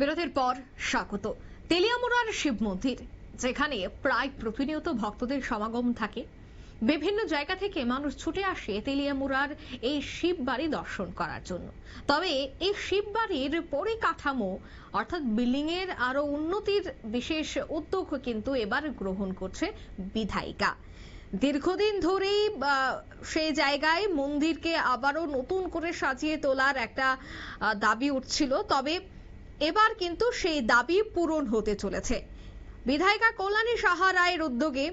বিরতির পর স্বাগত। তেলিয়ামুড়ার শিব মন্দির, যেখানে প্রায় প্রতিনিয়ত ভক্তদের সমাগম থাকে। বিভিন্ন জায়গা থেকে মানুষ ছুটে আসে তেলিয়ামুড়ার এই শিব বাড়ি দর্শন করার জন্য। তবে এই শিব বাড়ির পরিকাঠামো, অর্থাৎ বিল্ডিং এর আরও উন্নতির বিশেষ উদ্যোগ কিন্তু এবার গ্রহণ করছে বিধায়িকা। দীর্ঘদিন ধরেই সেই জায়গায় মন্দিরকে আবারও নতুন করে সাজিয়ে তোলার একটা দাবি উঠছিল। তবে এবার কিন্তু সেই দাবি পূরণ হতে চলেছে। বিধায়িকা কল্যাণী সাহা রায়ের উদ্যোগে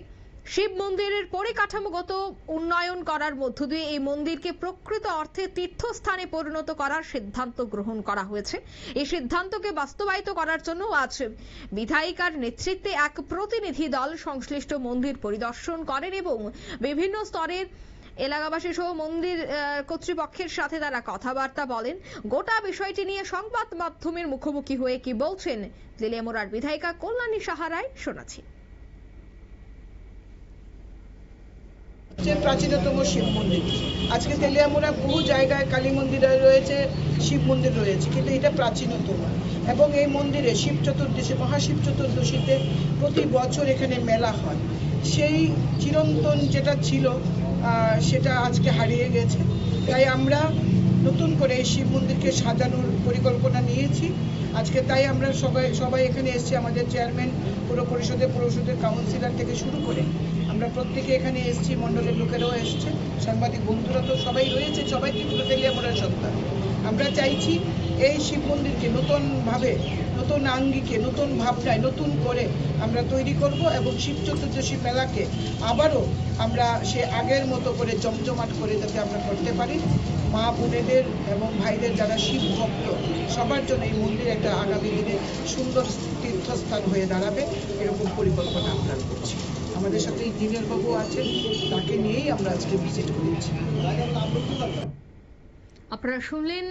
শিব মন্দিরের পরিকাঠামোগত উন্নয়ন করার মধ্য দিয়ে এই মন্দিরকে প্রকৃত অর্থে তীর্থস্থানে পরিণত করার সিদ্ধান্ত গ্রহণ করা হয়েছে। এই সিদ্ধান্তকে বাস্তবায়িত করার জন্য আজ বিধায়িকার নেতৃত্বে এক প্রতিনিধি দল সংশ্লিষ্ট মন্দির পরিদর্শন করেন এবং বিভিন্ন স্তরের এলাকাবাসী সহ মন্দির কর্তৃপক্ষের সাথে তারা কথাবার্তা বলেন। গোটা বিষয়টি নিয়ে সংবাদ মাধ্যমের মুখোমুখি হয়ে কি বলছেন লিলিয়ামোড়ার বিধায়িকা কল্যাণী সাহারায় শোনাচ্ছি। প্রাচীনতম শিব মন্দির। আজকে তেলিয়ামুড়া বহু জায়গায় কালী মন্দির রয়েছে, শিব মন্দির রয়েছে, কিন্তু এটা প্রাচীনতম। এবং এই মন্দিরে শিব চতুর্দশী, মহাশিব চতুর্দশীতে প্রতি বছর এখানে মেলা হয়। সেই চিরন্তন যেটা ছিল সেটা আজকে হারিয়ে গেছে। তাই আমরা নতুন করে এই শিব মন্দিরকে সাজানোর পরিকল্পনা নিয়েছি। আজকে তাই আমরা সবাই সবাই এখানে এসেছি, আমাদের চেয়ারম্যান পুর পরিষদের পৌরসদের কাউন্সিলর থেকে শুরু করে। আমরা প্রত্যেকে এখানে এসেছি, মণ্ডলের লোকেরাও এসছে, সাংবাদিক বন্ধুরা তো সবাই রয়েছে সবাই কিন্তু তেলিয়ামুড়ার সন্তান। আমরা চাইছি এই শিব মন্দিরকে নতুনভাবে, নতুন আঙ্গিকে, নতুন ভাবনায়, নতুন করে আমরা তৈরি করব এবং শিব চতুর্দশী মেলাকে আবারও আমরা সে আগের মতো করে জমজমাট করে যাতে আমরা করতে পারি। মা বোনেদের এবং ভাইদের যারা শিব ভক্ত, সবার জন্য এই মন্দির একটা আগামী দিনে সুন্দর তীর্থস্থান হয়ে দাঁড়াবে, এরকম পরিকল্পনা আমরা করছি। আমাদের সাথে ইঞ্জিনিয়ার বাবু আছেন, তাকে নিয়েই আমরা আজকে ভিজিট করেছি। আপনারা শুনলেন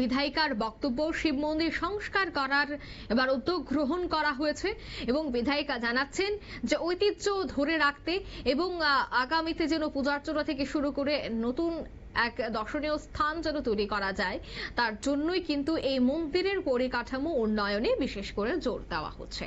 বিধায়িকার বক্তব্য, শিব মন্দির সংস্কার করার এবার উদ্যোগ গ্রহণ করা হয়েছে এবং বিধায়িকা জানাচ্ছেন যে ঐতিহ্য ধরে রাখতে এবং আগামীতে যেন পূজার্চনা থেকে শুরু করে নতুন এক দর্শনীয় স্থান যেন তৈরি করা যায়, তার জন্যই কিন্তু এই মন্দিরের পরিকাঠামো উন্নয়নে বিশেষ করে জোর দেওয়া হচ্ছে।